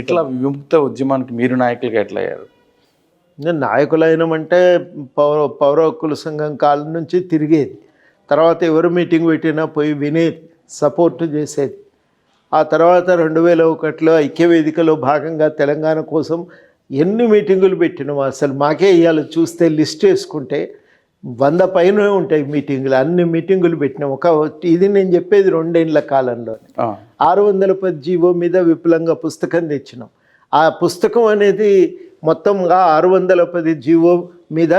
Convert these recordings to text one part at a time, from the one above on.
ఇట్లా విముక్త ఉద్యమానికి మీరు నాయకులుగా ఎట్లా అయ్యారు నేను నాయకులైనమంటే పౌర పౌర హక్కుల సంఘం కాలం నుంచి తిరిగేది. తర్వాత ఎవరు మీటింగ్ పెట్టినా పోయి వినేది సపోర్ట్ చేసేది. ఆ తర్వాత రెండు వేల ఒకటిలో ఐక్యవేదికలో భాగంగా తెలంగాణ కోసం ఎన్ని మీటింగులు పెట్టినాం అసలు మాకే ఇవాళ చూస్తే లిస్ట్ వేసుకుంటే వంద పైన ఉంటాయి మీటింగులు అన్ని మీటింగులు పెట్టినాం. ఒక ఇది నేను చెప్పేది రెండేళ్ళ కాలంలో. ఆరు వందల పది జీవో మీద విపులంగా పుస్తకం తెచ్చినాం. ఆ పుస్తకం అనేది మొత్తంగా ఆరు వందల పది జీవో మీద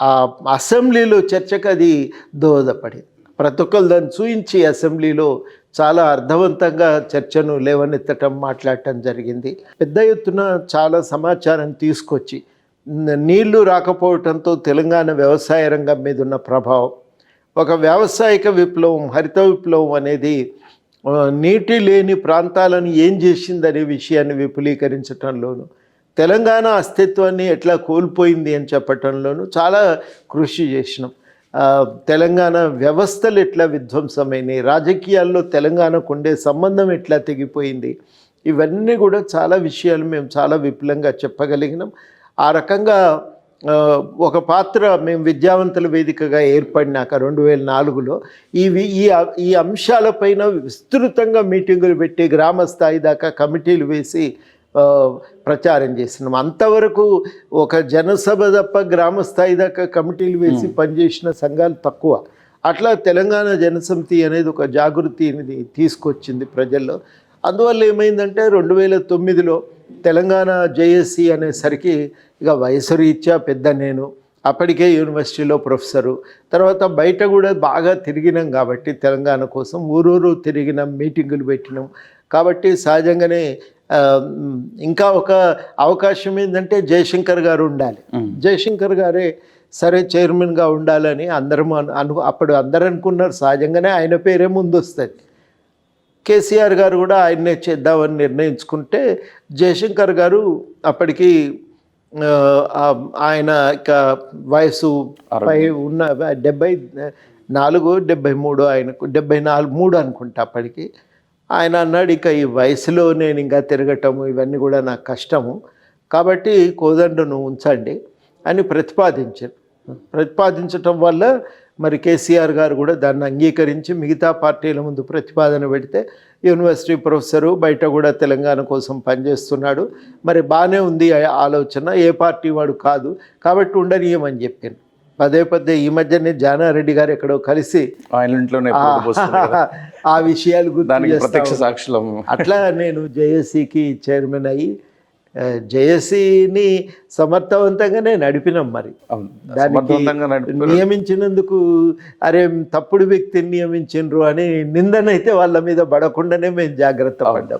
ఆ అసెంబ్లీలో చర్చకు అది దోహదపడింది. ప్రతి ఒక్కరు దాన్ని చూయించి అసెంబ్లీలో చాలా అర్థవంతంగా చర్చను లేవనెత్తటం మాట్లాడటం జరిగింది. పెద్ద ఎత్తున చాలా సమాచారం తీసుకొచ్చి నీళ్ళు రాకపోవటంతో తెలంగాణ వ్యవసాయ రంగం మీద ఉన్న ప్రభావం. ఒక వ్యావసాయిక విప్లవం హరిత విప్లవం అనేది నీటి లేని ప్రాంతాలను ఏం చేసిందనే విషయాన్ని విపులీకరించటంలోను తెలంగాణ అస్తిత్వాన్ని ఎట్లా కోల్పోయింది అని చెప్పటంలోనూ చాలా కృషి చేసినాం. తెలంగాణ వ్యవస్థలు ఎట్లా విధ్వంసమైనాయి రాజకీయాల్లో తెలంగాణకు ఉండే సంబంధం ఎట్లా తెగిపోయింది ఇవన్నీ కూడా చాలా విషయాలు మేము చాలా విపులంగా చెప్పగలిగినాం. ఆ రకంగా ఒక పాత్ర మేము విద్యావంతుల వేదికగా ఏర్పడినాక రెండు వేల నాలుగులో ఈ ఈ ఈ అంశాలపైన విస్తృతంగా మీటింగులు పెట్టి గ్రామ స్థాయి దాకా కమిటీలు వేసి ప్రచారం చేసినాం. అంతవరకు ఒక జనసభ తప్ప గ్రామ స్థాయి దాకా కమిటీలు వేసి పనిచేసిన సంఘాలు తక్కువ. అట్లా తెలంగాణ జనసమితి అనేది ఒక జాగృతిని తీసుకొచ్చింది ప్రజల్లో. అందువల్ల ఏమైందంటే రెండు వేల తొమ్మిదిలో తెలంగాణ జేఏసీ అనేసరికి ఇక వయసు రీత్యా పెద్ద నేను. అప్పటికే యూనివర్సిటీలో ప్రొఫెసరు. తర్వాత బయట కూడా బాగా తిరిగినాం కాబట్టి తెలంగాణ కోసం. ఊరూరు తిరిగినాం మీటింగులు పెట్టినాం. కాబట్టి సహజంగానే ఇంకా ఒక అవకాశం ఏంటంటే జయశంకర్ గారు ఉండాలి. జయశంకర్ గారే సరే చైర్మన్గా ఉండాలని అందరం అను- అప్పుడు అందరు అనుకున్నారు సహజంగానే ఆయన పేరే ముందు వస్తుంది కేసీఆర్ గారు కూడా ఆయన్నే చేద్దామని నిర్ణయించుకుంటే జయశంకర్ గారు అప్పటికి ఆయన ఇక వయసు పై ఉన్న డెబ్బై నాలుగు డెబ్బై మూడు ఆయనకు డెబ్బై నాలుగు మూడు అనుకుంటా అప్పటికి. ఆయన అన్నాడు ఇక ఈ వయసులో నేను ఇంకా తిరగటము ఇవన్నీ కూడా నాకు కష్టము. కాబట్టి కోదండను ఉంచండి అని ప్రతిపాదించారు. ప్రతిపాదించటం వల్ల మరి కేసీఆర్ గారు కూడా దాన్ని అంగీకరించి మిగతా పార్టీల ముందు ప్రతిపాదన పెడితే యూనివర్సిటీ ప్రొఫెసరు బయట కూడా తెలంగాణ కోసం పనిచేస్తున్నాడు. మరి బాగానే ఉంది ఆలోచన. ఏ పార్టీ వాడు కాదు. కాబట్టి ఉండనీయమని చెప్పాను. పదే పదే ఈ మధ్యనే జానారెడ్డి గారు ఎక్కడో కలిసి ఆయన ఇంట్లోనే. ఆ విషయాలు. సాక్షులం. అట్లా నేను జేఏసీకి చైర్మన్ అయ్యి జేఏసీని సమర్థవంతంగానే నడిపినాం మరి. దానికి. నియమించినందుకు అరే తప్పుడు వ్యక్తిని నియమించిండ్రు అని నిందనైతే వాళ్ళ మీద పడకుండానే మేము జాగ్రత్త పడ్డాం